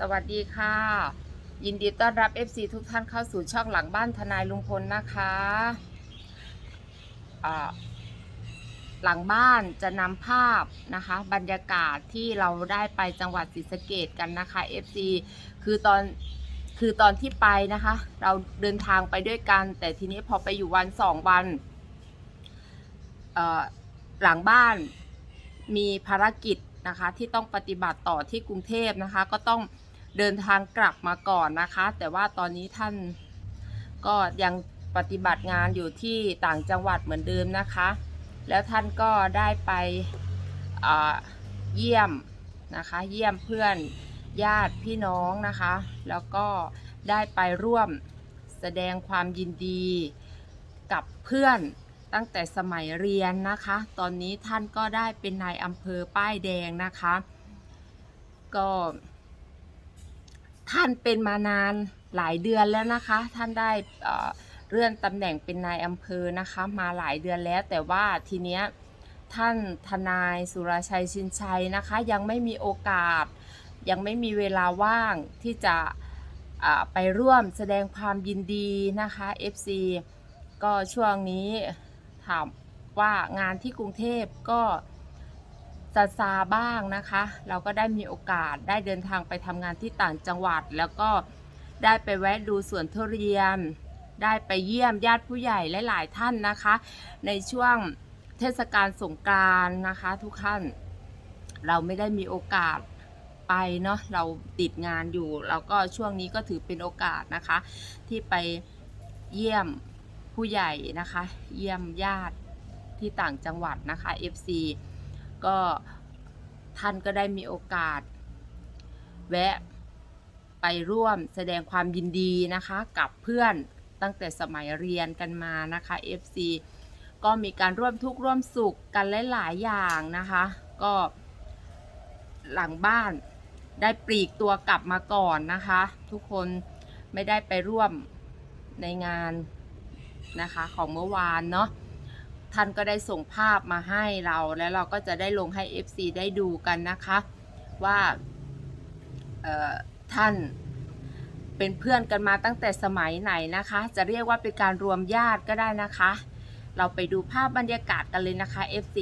สวัสดีค่ะ ยินดีต้อนรับ FC ทุกท่านเข้าสู่ช่องหลังบ้านทนายลุงพลนะคะอ่าหลังบ้านจะนำภาพนะคะ บรรยากาศที่เราได้ไปจังหวัดศรีสะเกดกันนะคะ FC คือตอนคือตอนที่ไปนะคะ เราเดินทางไปด้วยกัน แต่ทีนี้พอไปอยู่วันสองวันหลังบ้านมีภารกิจนะคะที่ต้องปฏิบัติต่อที่กรุงเทพนะคะ ก็ต้อง เดินทางกลับมาก่อนนะคะ แต่ว่าตอนนี้ท่านก็ยังปฏิบัติงานอยู่ที่ต่างจังหวัดเหมือนเดิมนะคะ แล้วท่านก็ได้ไปเยี่ยมนะคะ เยี่ยมเพื่อนญาติพี่น้องนะคะ แล้วก็ได้ไปร่วมแสดงความยินดีกับเพื่อนตั้งแต่สมัยเรียนนะคะ ตอนนี้ท่านก็ได้เป็นนายอำเภอป้ายแดงนะคะ ก็ ท่านเป็นมานานหลายเดือนแล้วนะคะ ท่านได้เลื่อนตำแหน่งเป็นนายอำเภอนะคะ มาหลายเดือนแล้ว แต่ว่าทีเนี้ยท่านทนายสุรชัยชินชัยนะคะ ยังไม่มีโอกาส ยังไม่มีเวลาว่างที่จะไปร่วมแสดงความยินดีนะคะ FC ก็ช่วงนี้ถามว่างานที่กรุงเทพก็ ซาซาบ้างนะคะ เราก็ได้มีโอกาสได้เดินทางไปทำงานที่ต่างจังหวัด แล้วก็ได้ไปแวะดูสวนทุเรียน ได้ไปเยี่ยมญาติผู้ใหญ่หลาย ๆ ท่านนะคะ ในช่วงเทศกาลสงกรานต์นะคะ ทุกท่าน เราไม่ได้มีโอกาสไปเนาะเราติดงานอยู่ แล้วก็ช่วงนี้ก็ถือเป็นโอกาสนะคะ ที่ไปเยี่ยมผู้ใหญ่นะคะ เยี่ยมญาติที่ต่างจังหวัดนะคะ FC ก็ท่านก็ได้มีโอกาส แวะไปร่วมแสดงความยินดีนะคะกับเพื่อนตั้งแต่สมัยเรียนกันมานะคะ FC ก็มีการร่วมทุกข์ร่วมสุขกันหลาย ๆ อย่างนะคะ ก็หลังบ้านได้ปลีกตัวกลับมาก่อนนะคะ ทุกคนไม่ได้ไปร่วมในงานนะคะของเมื่อวานเนาะ ท่านก็ได้ส่งภาพมาให้เราแล้วเราก็จะได้ลงให้ FC ได้ดูกันนะคะ ว่าท่านเป็นเพื่อนกันมาตั้งแต่สมัยไหนนะคะ จะเรียกว่าเป็นการรวมญาติก็ได้นะคะ เราไปดูภาพบรรยากาศกันเลยนะคะ FC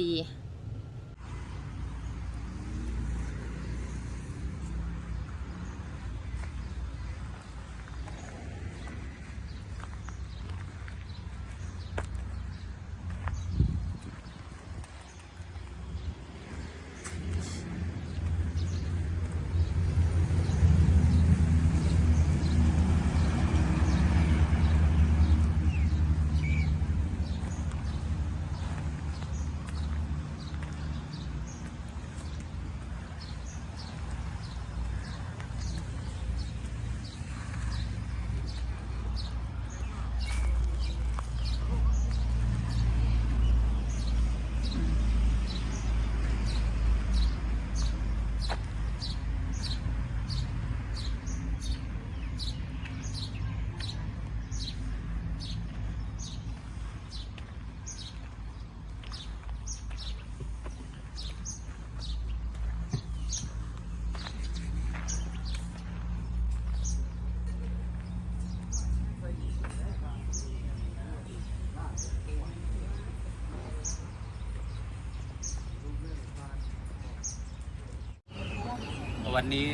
วันนี้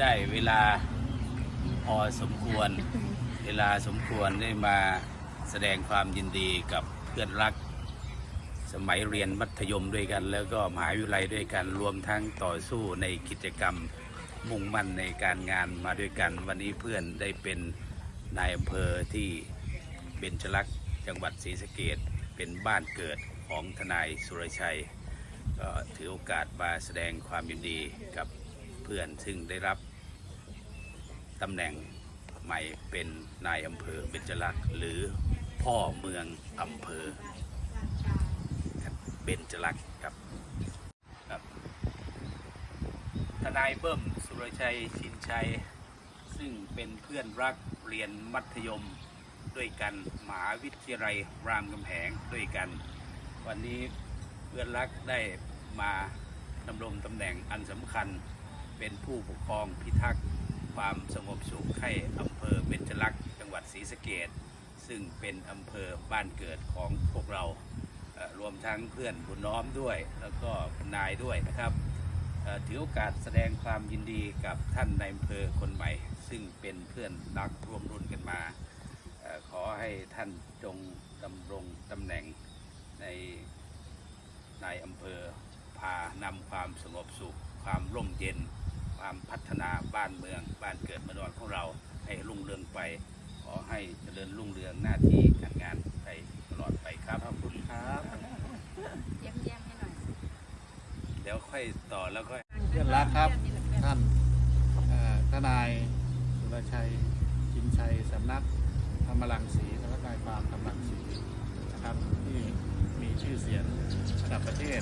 ได้เวลาพอสมควร เวลาสมควรได้มาแสดงความยินดีกับเพื่อนรัก สมัยเรียนมัธยมด้วยกัน แล้วก็มหาวิทยาลัยด้วยกันรวมทั้งต่อสู้ในกิจกรรมมุ่งมั่นในการงานมาด้วยกัน วันนี้เพื่อนได้เป็นนายอำเภอที่เบญจลักษ์จังหวัดศรีสะเกดเป็นบ้านเกิดของทนายสุรชัย ก็ถือโอกาสมาแสดงความยินดีกับเพื่อนซึ่งได้รับตำแหน่งใหม่เป็นนายอำเภอเบญจลักษณ์หรือพ่อเมืองอำเภอเบญจลักษณ์ครับครับ ทนายเบิ้มสุรชัยชินชัย ซึ่งเป็นเพื่อนรักเรียนมัธยมด้วยกันมหาวิทยาลัยรามคำแหงด้วยกัน วันนี้ เพื่อนรักได้มาดำรงตำแหน่งอันสำคัญ เป็นผู้ปกครองพิทักษ์ความสงบสุขให้อำเภอเบญจลักษณ์จังหวัดศรีสะเกษซึ่งเป็นอำเภอบ้านเกิดของพวกเรารวมทั้งเพื่อนบุญน้อมด้วย แล้วก็นายด้วยนะครับถือโอกาสแสดงความยินดีกับท่านในายอำเภอคนใหม่ ซึ่งเป็นเพื่อนรักร่วมรุ่นกันมา ขอให้ท่านจงดำรงตำแหน่งใน นายอำเภอ พานำความสงบสุข ความร่มเย็น ความพัฒนาบ้านเมือง บ้านเกิดเมืองนอนของเราให้รุ่งเรืองไป ขอให้เจริญรุ่งเรืองหน้าที่การงานไปตลอดไปครับขอบคุณครับเยี่ยมเยี่ยมให้หน่อยเดี๋ยวค่อยต่อแล้วก็เพื่อนรักครับ ท่านเอ่อทนายสุรชัยชินชัยสำนักธรรมรังสีสำนักนายความธรรมรังสีนะครับที่ มีชื่อเสียงระดับประเทศ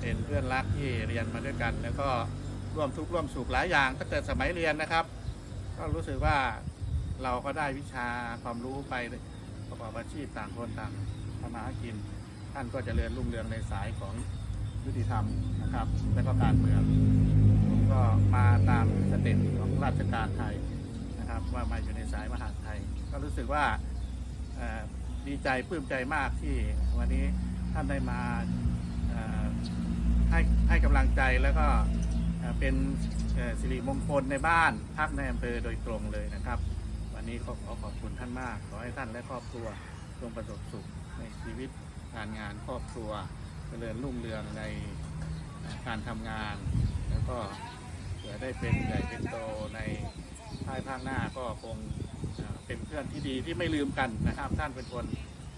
เป็นเพื่อนรักที่เรียนมาด้วยกัน แล้วก็ร่วมทุกข์ร่วมสุขหลายอย่างตั้งแต่สมัยเรียนนะครับ ก็รู้สึกว่าเราก็ได้วิชาความรู้ไปประกอบอาชีพต่างคนต่างทำมาหากิน ท่านก็จเจริญรุ่งเรืองในสายของยุติธรรมนะครับ และก็การเมืองผมก็มาตามสเต็ปของราชการไทยนะครับ ว่ามาอยู่ในสายมหาไทย ก็รู้สึกว่า ดีใจปลื้มใจมากที่วันนี้ท่านได้มาให้ให้กำลังใจแล้วก็เป็นสิริมงคลในบ้านพักในอำเภอโดยตรงเลยนะครับ วันนี้ก็ขอขอบคุณท่านมาก ขอให้ท่านและครอบครัวจงประสบสุขในชีวิตการงานครอบครัวเจริญรุ่งเรืองในการทำงาน แล้วก็เผื่อได้เป็นใหญ่เป็นโตในายภาคหน้าก็คงเอ่อเป็นเพื่อนที่ดีที่ไม่ลืมกันนะครับ ท่านเป็นคน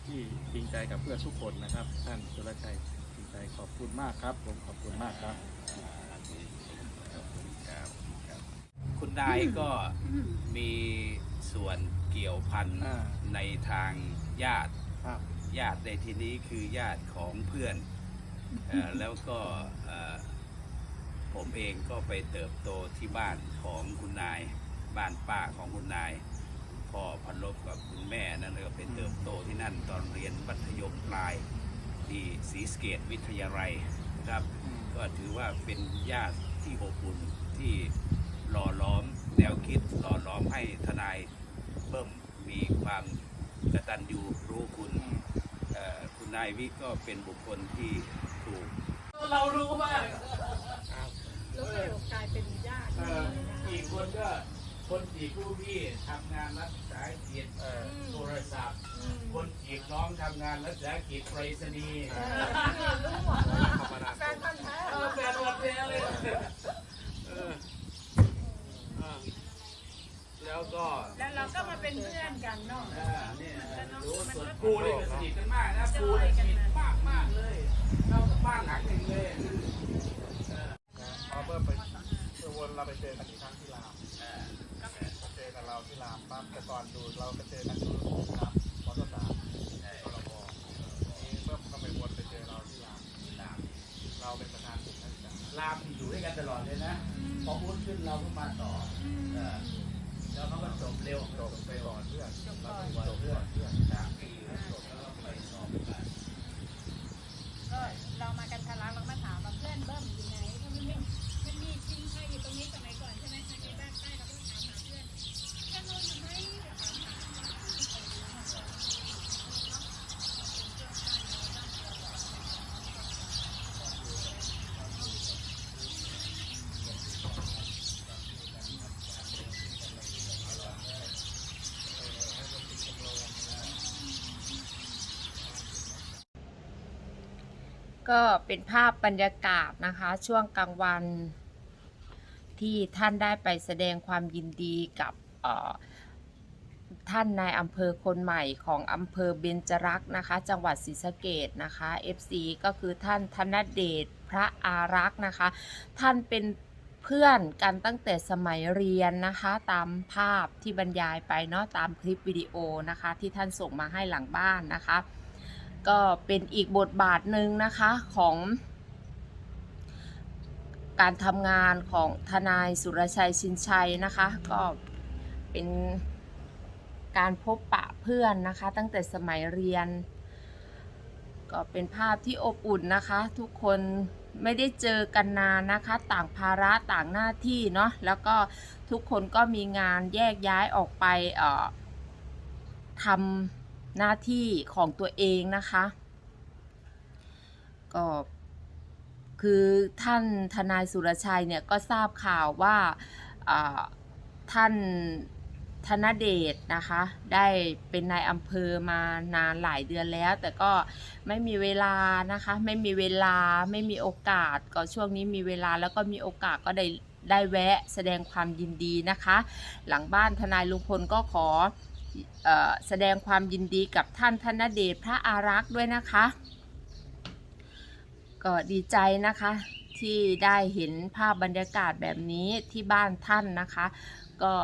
ที่จริงใจกับเพื่อนทุกคนนะครับ ท่านสุรชัยจริงใจขอบคุณมากครับ ผมขอบคุณมากครับ คุณนายก็มีส่วนเกี่ยวพันอ่าในทางญาติครับญาติในที่นี้คือญาติของเพื่อนเอ่อแล้วก็เอ่อผมเองก็ไปเติบโตที่บ้านของคุณนาย บ้านป้าของคุณนายพ่อพันลบกับคุณแม่นั่นก็เป็นเติบโตที่นั่นตอนเรียนมัธยมปลายที่ศรีสะเกตวิทยาลัยนะครับ ก็ถือว่าเป็นญาติที่อบอุ่นที่หล่อล้อมแนวคิดหล่อล้อมให้ทนายเบิ้มมีความกตัญญูรู้คุณเอ่อคุณนายวิก็เป็นบุคคลที่ถูก เรารู้มากแล้วก็กลายเป็นญาติอีกคนก็ คนจีบผู้พี่ทำงานรัฐสายกิจโทรศัพท์ คนจีบน้องทำงานรัฐสายกิจไปรษณีย์แฟนพันธ์แท้เออแฟนวันแท้เลยเอออ่าแล้วก็แล้วเราก็มาเป็นเพื่อนกันเนาะอ่าเนี่ยรู้ส่วนกูเลยก็สนิทกันมากนะกูเลยสนิทมากมากๆเลยเข้ากับบ้านหลังหนึ่งเลยพอเพิ่มไปเมื่อวนเราไปเจอกันอีกครั้งที่ลาว อ่า เจอกันเราที่ลามปั๊บ แต่ก่อนดูเราก็เจอกันที่ลามปตสามกรบนี่เพิ่มก็ไปวนไปเจอเราที่ลามลามเราเป็นประธานกลุ่มนักศึกษาลามอยู่ด้วยกันตลอดเลยนะพออุ้นขึ้นเราก็มาต่อเออแล้วเขาก็จบเร็วจบไปก่อนเพื่อนจบเราก่อนไปจบเพื่อนเพื่อนสามปีจบแล้วก็ไปสอบกันก็เรามากันทะลักเรามาถามว่าเพื่อนเบิ้มอยู่ไหนเพราะมันมีมันมีชิงไทยอยู่ตรงนี้สมัยก่อนใช่ไหมทางในบ้านใต้เราก็ถามหาเพื่อนเพื่อนโน่นอยู่ไหมถามหา ก็เป็นภาพบรรยากาศนะคะ ช่วงกลางวัน ที่ท่านได้ไปแสดงความยินดีกับท่านนายอำเภอคนใหม่ของอำเภอเบญจรักษ์นะคะ จังหวัดศรีสะเกดนะคะ FC ก็คือท่านธนเดชพระอารักษ์นะคะ ท่านเป็นเพื่อนกันตั้งแต่สมัยเรียนนะคะ ตามภาพที่บรรยายไปเนาะตามคลิปวิดีโอนะคะ ที่ท่านส่งมาให้หลังบ้านนะคะ ก็เป็นอีกบทบาทหนึ่งนะคะของการทำงานของทนายสุรชัยชินชัยนะคะ ก็เป็นการพบปะเพื่อนนะคะ ตั้งแต่สมัยเรียน ก็เป็นภาพที่อบอุ่นนะคะ ทุกคนไม่ได้เจอกันนานนะคะ ต่างภาระต่างหน้าที่เนาะแล้วก็ทุกคนก็มีงานแยกย้ายออกไปเอ่อทำ หน้าที่ของตัวเองนะคะ ก็คือท่านทนายสุรชัยเนี่ยก็ทราบข่าวว่าอ่าท่านธนเดชนะคะ ได้เป็นนายอำเภอมานานหลายเดือนแล้ว แต่ก็ไม่มีเวลานะคะ ไม่มีเวลาไม่มีโอกาส ก็ช่วงนี้มีเวลาแล้วก็มีโอกาสก็ได้ได้แวะแสดงความยินดีนะคะ หลังบ้านทนายลุงพลก็ขอ แสดงความยินดีกับท่านธนเดชพระอารักษ์ด้วยนะคะ ก็ดีใจนะคะ ที่ได้เห็นภาพบรรยากาศแบบนี้ที่บ้านท่านนะคะ ก็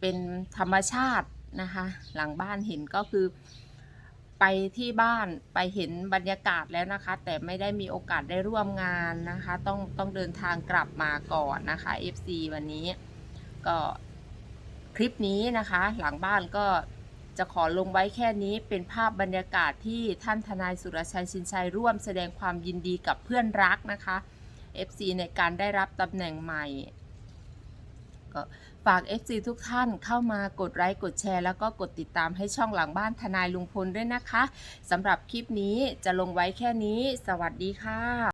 เป็นธรรมชาตินะคะ หลังบ้านเห็นก็คือไปที่บ้านไปเห็นบรรยากาศแล้วนะคะ แต่ไม่ได้มีโอกาสได้ร่วมงานนะคะ ต้องต้องเดินทางกลับมาก่อนนะคะ FC วันนี้ก็ คลิปนี้นะคะ หลังบ้านก็จะขอลงไว้แค่นี้เป็นภาพบรรยากาศที่ท่านทนายสุรชัยชินชัยร่วมแสดงความยินดีกับเพื่อนรักนะคะ FC ในการได้รับตำแหน่งใหม่ก็ฝาก FC ทุกท่านเข้ามากดไลค์กดแชร์ แล้วก็กดติดตามให้ช่องหลังบ้านทนายลุงพลด้วยนะคะสำหรับคลิปนี้จะลงไว้แค่นี้ สวัสดีค่ะ